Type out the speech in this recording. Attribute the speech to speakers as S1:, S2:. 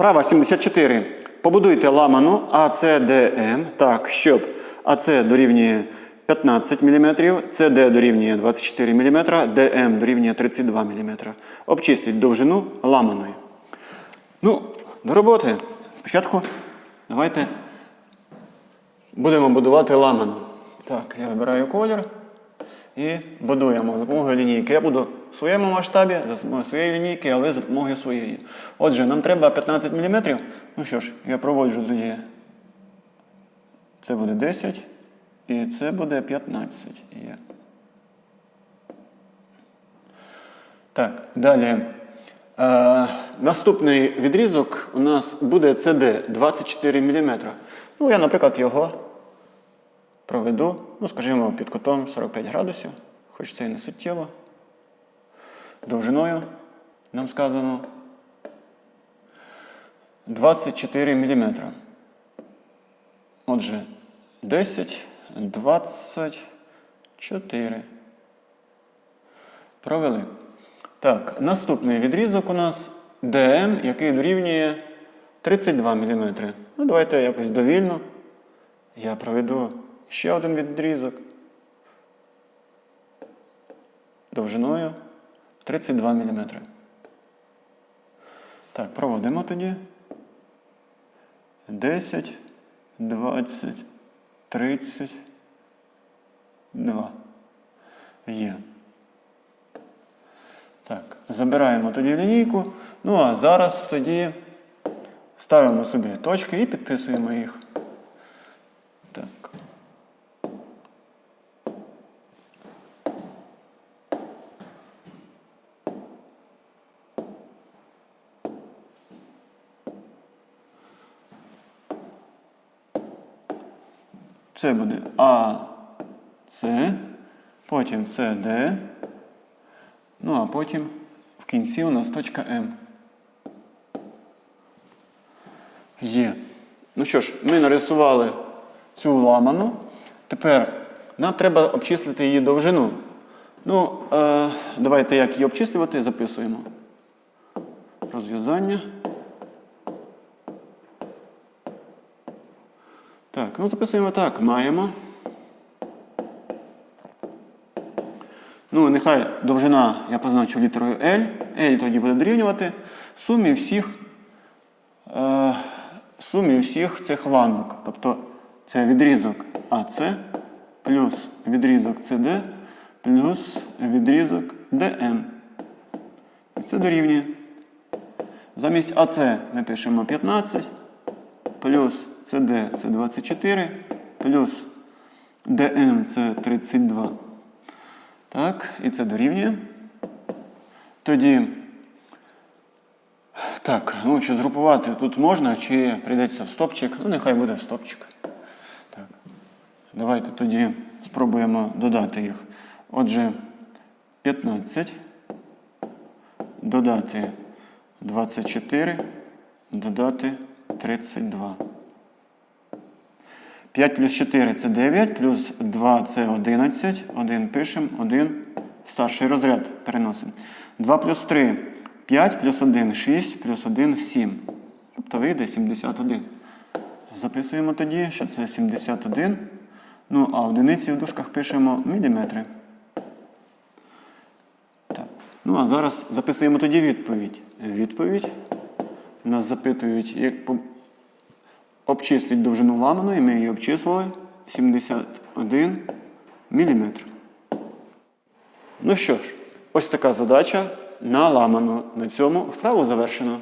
S1: Вправа 74. Побудуйте ламану АЦДМ так, щоб АЦ дорівнює 15 мм, СД дорівнює 24 мм, ДМ дорівнює 32 мм. Обчисліть довжину ламаної. Ну, до роботи. Спочатку давайте будемо будувати ламану. Так, я вибираю колір і будуємо за допомогою лінійки. Я буду в своєму масштабі, за своєї лінійки, а ви за допомогою своєї. Отже, нам треба 15 мм. Ну що ж, я проводжу тоді. Це буде 10 і це буде 15. Так, далі. Е, наступний відрізок у нас буде CD 24 мм. Ну, я, наприклад, його проведу, ну, скажімо, під кутом 45 градусів, хоч це і не суттєво. Довжиною нам сказано 24 мм. Отже, 10, 24. Провели. Так, наступний відрізок у нас ДМ, який дорівнює 32 мм. Ну, давайте якось довільно. Я проведу ще один відрізок. Довжиною 32 мм. Так, проводимо тоді. 10, 20, 32. Є. Так, забираємо тоді лінійку. Ну а зараз тоді ставимо собі точки і підписуємо їх. Так. Це буде А, С, потім С, Д. Ну, а потім в кінці у нас точка М. Є. Ну що ж, ми нарисували цю ламану. Тепер нам треба обчислити її довжину. Ну, е, давайте як її обчислювати, записуємо. Розв'язання. Так, ну записуємо так. Маємо. Ну, нехай довжина я позначу літерою L. L тоді буде дорівнювати сумі всіх, е, сумі всіх цих ланок. Тобто це відрізок АС плюс відрізок CD плюс відрізок DM. І це дорівнює. Замість АС ми пишемо 15, плюс CD це 24, плюс DM це 32. Так, і це дорівнює. Тоді, так, ну чи згрупувати тут можна, чи прийдеться в стопчик. Ну, нехай буде в стопчик. Так. Давайте тоді спробуємо додати їх. Отже, 15, додати 24, додати 32. 5 плюс 4 це 9, плюс 2 це 11. 1 пишемо, 1 в старший розряд переносимо. 2 плюс 3 5, плюс 1 6, плюс 1 7. Тобто вийде 71. Записуємо тоді, що це 71. Ну, а одиниці в дужках пишемо міліметри. Так. Ну, а зараз записуємо тоді відповідь. Відповідь. Нас запитують, як обчисліть довжину і ми її обчислили 71 мм. Ну що ж, ось така задача на ламану. На цьому вправу завершено.